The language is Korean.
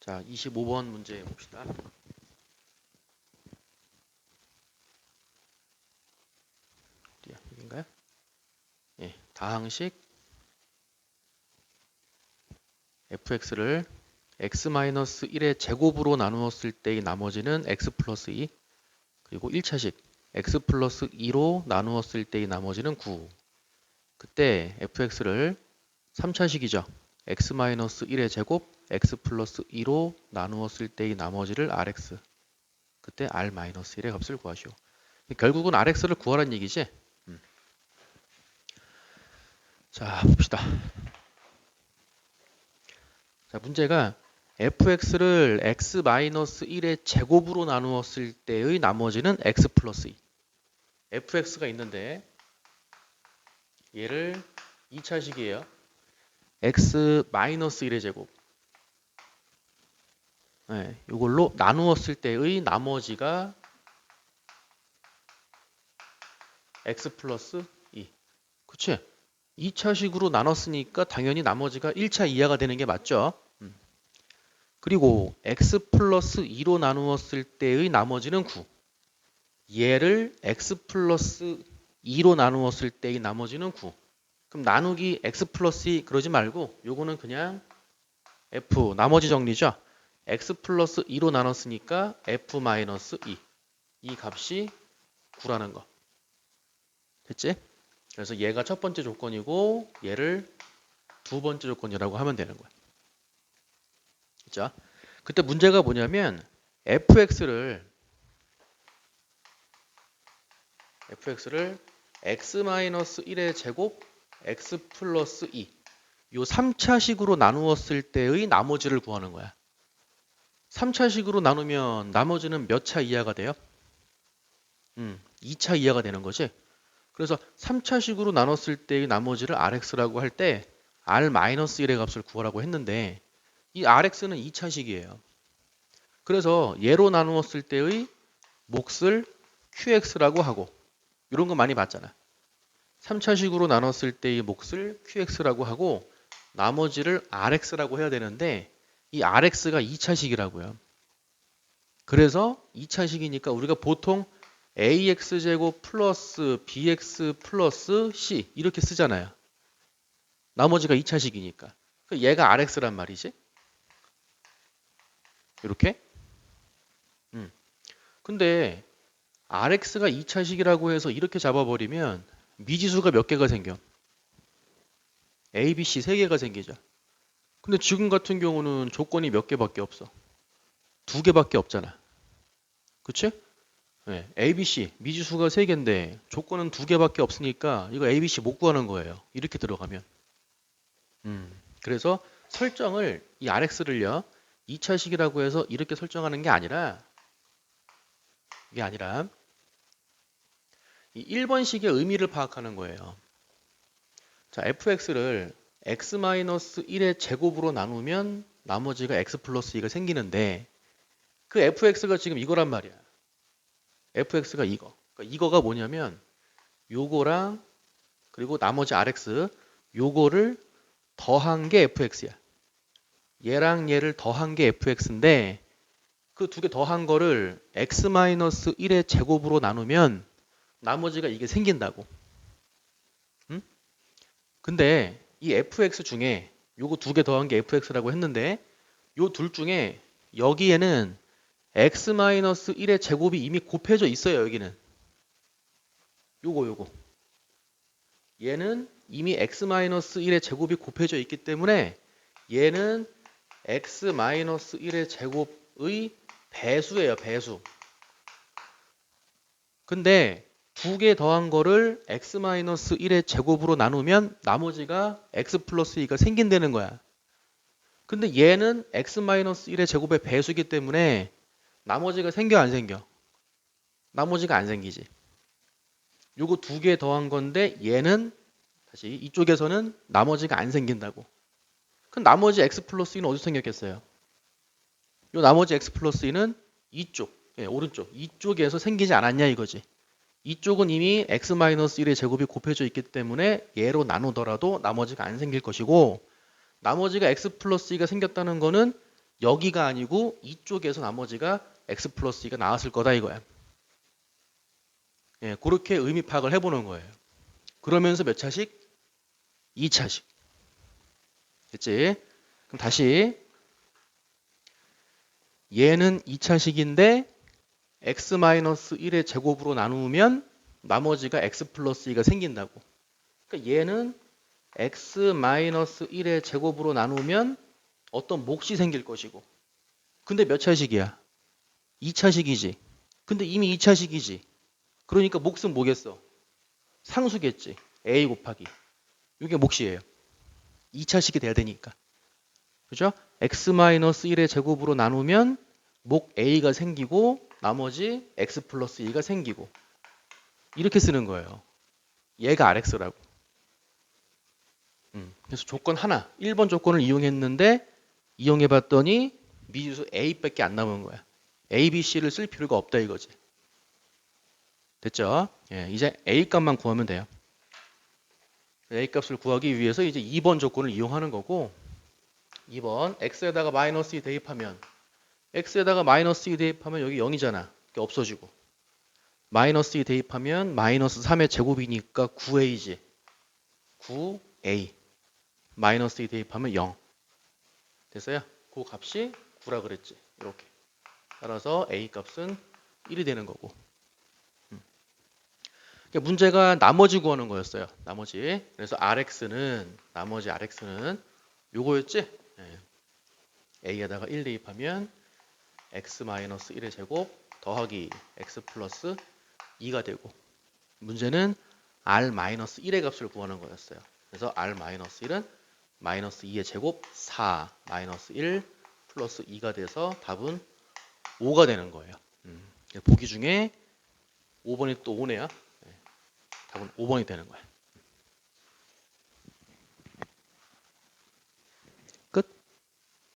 자, 25번 문제 봅시다. 어디야? 여긴가요? 예, 다항식 fx를 x-1의 제곱으로 나누었을 때의 나머지는 x 플러스 2 그리고 1차식 x 플러스 2로 나누었을 때의 나머지는 9 그때 fx를 3차식이죠. x-1의 제곱 x 플러스 2로 나누었을 때의 나머지를 rx 그때 r-1의 값을 구하시오. 결국은 rx를 구하라는 얘기지. 음. 자 봅시다. 자 문제가 fx를 x-1의 제곱으로 나누었을 때의 나머지는 x 플러스 2 fx가 있는데 얘를 2차식이에요. x-1의 제곱 네, 이걸로 나누었을 때의 나머지가 x 플러스 2 그치? 2차식으로 나눴으니까 당연히 나머지가 1차 이하가 되는 게 맞죠? 음. 그리고 x 플러스 2로 나누었을 때의 나머지는 9 얘를 x 플러스 2로 나누었을 때의 나머지는 9 그럼 나누기 x 플러스 2 그러지 말고 요거는 그냥 f 나머지 정리죠? X 플러스 2로 나눴으니까 f 마이너스 2. 이 값이 9라는 거. 됐지? 그래서 얘가 첫 번째 조건이고 얘를 두 번째 조건이라고 하면 되는 거야. 자, 그때 문제가 뭐냐면 fx를 fx를 x-1의 제곱 x 플러스 2. 요 3차식으로 나누었을 때의 나머지를 구하는 거야. 3차식으로 나누면 나머지는 몇 차 이하가 돼요? 음, 2차 이하가 되는 거지. 그래서 3차식으로 나눴을 때의 나머지를 rx라고 할 때 r-1의 값을 구하라고 했는데 이 rx는 2차식이에요. 그래서 얘로 나누었을 때의 몫을 qx라고 하고 이런 거 많이 봤잖아. 3차식으로 나눴을 때의 몫을 qx라고 하고 나머지를 rx라고 해야 되는데 이 rx가 2차식이라고요. 그래서 2차식이니까 우리가 보통 ax제곱 플러스 bx 플러스 c 이렇게 쓰잖아요. 나머지가 2차식이니까. 얘가 rx란 말이지. 이렇게. 음. 근데 rx가 2차식이라고 해서 이렇게 잡아버리면 미지수가 몇 개가 생겨? a, b, c 세 개가 생기죠. 근데 지금 같은 경우는 조건이 몇 개밖에 없어. 두 개밖에 없잖아. 그치? 네, A, B, C 미지수가 세 개인데 조건은 두 개밖에 없으니까 이거 A, B, C 못 구하는 거예요. 이렇게 들어가면. 음, 그래서 설정을 이 RX를요 2차식이라고 해서 이렇게 설정하는 게 아니라 이게 아니라 이 1번식의 의미를 파악하는 거예요. 자, fx를 x-1의 제곱으로 나누면 나머지가 x 플러스 2가 생기는데 그 fx가 지금 이거란 말이야. fx가 이거. 그러니까 이거가 뭐냐면 요거랑 그리고 나머지 rx 요거를 더한 게 fx야. 얘랑 얘를 더한 게 fx인데 그 두 개 더한 거를 x-1의 제곱으로 나누면 나머지가 이게 생긴다고. 응? 근데 이 fx 중에 요거 두 개 더한 게 fx라고 했는데 요 둘 중에 여기에는 x-1의 제곱이 이미 곱해져 있어요. 여기는. 요거 요거. 얘는 이미 x-1의 제곱이 곱해져 있기 때문에 얘는 x-1의 제곱의 배수예요. 배수. 근데 두 개 더한 거를 x-1의 제곱으로 나누면 나머지가 x 플러스 2가 생긴다는 거야. 근데 얘는 x-1의 제곱의 배수이기 때문에 나머지가 생겨 안 생겨? 나머지가 안 생기지. 요거 두 개 더한 건데 얘는 다시 이쪽에서는 나머지가 안 생긴다고. 그럼 나머지 x 플러스 2는 어디서 생겼겠어요? 요 나머지 x 플러스 2는 이쪽, 예, 오른쪽, 이쪽에서 생기지 않았냐 이거지. 이쪽은 이미 x-1의 제곱이 곱해져 있기 때문에 얘로 나누더라도 나머지가 안 생길 것이고 나머지가 x 플러스 2가 생겼다는 거는 여기가 아니고 이쪽에서 나머지가 x 플러스 2가 나왔을 거다 이거야. 예, 그렇게 의미 파악을 해보는 거예요. 그러면서 몇 차식? 2차식. 됐지? 그럼 다시 얘는 2차식인데 x-1의 제곱으로 나누면 나머지가 x 플러스 2가 생긴다고. 그러니까 얘는 x-1의 제곱으로 나누면 어떤 몫이 생길 것이고. 근데 몇 차식이야? 2차식이지. 근데 이미 2차식이지. 그러니까 몫은 뭐겠어? 상수겠지. a 곱하기. 이게 몫이에요. 2차식이 돼야 되니까. 그죠? x-1의 제곱으로 나누면 목 a가 생기고 나머지 x 플러스 2가 생기고 이렇게 쓰는 거예요. 얘가 rx라고. 음, 그래서 조건 하나, 1번 조건을 이용했는데 이용해 봤더니 미지수 a밖에 안 남은 거야. a, b, c를 쓸 필요가 없다 이거지. 됐죠? 예, 이제 a 값만 구하면 돼요. a 값을 구하기 위해서 이제 2번 조건을 이용하는 거고 2번 x에다가 마이너스 2 대입하면 x에다가 마이너스 2 대입하면 여기 0이잖아. 이게 없어지고 마이너스 2 대입하면 마이너스 3의 제곱이니까 9a지. 9a 마이너스 2 대입하면 0 됐어요? 그 값이 9라 그랬지. 이렇게 따라서 a 값은 1이 되는 거고 음. 그러니까 문제가 나머지 구하는 거였어요. 나머지 그래서 rx는 나머지 rx는 요거였지? 예. a에다가 1 대입하면 x-1의 제곱 더하기 x 플러스 2가 되고 문제는 r-1의 값을 구하는 거였어요. 그래서 r-1은 마이너스 2의 제곱 4 마이너스 1 플러스 2가 돼서 답은 5가 되는 거예요. 음, 보기 중에 5번이 또 5네요. 답은 5번이 되는 거예요.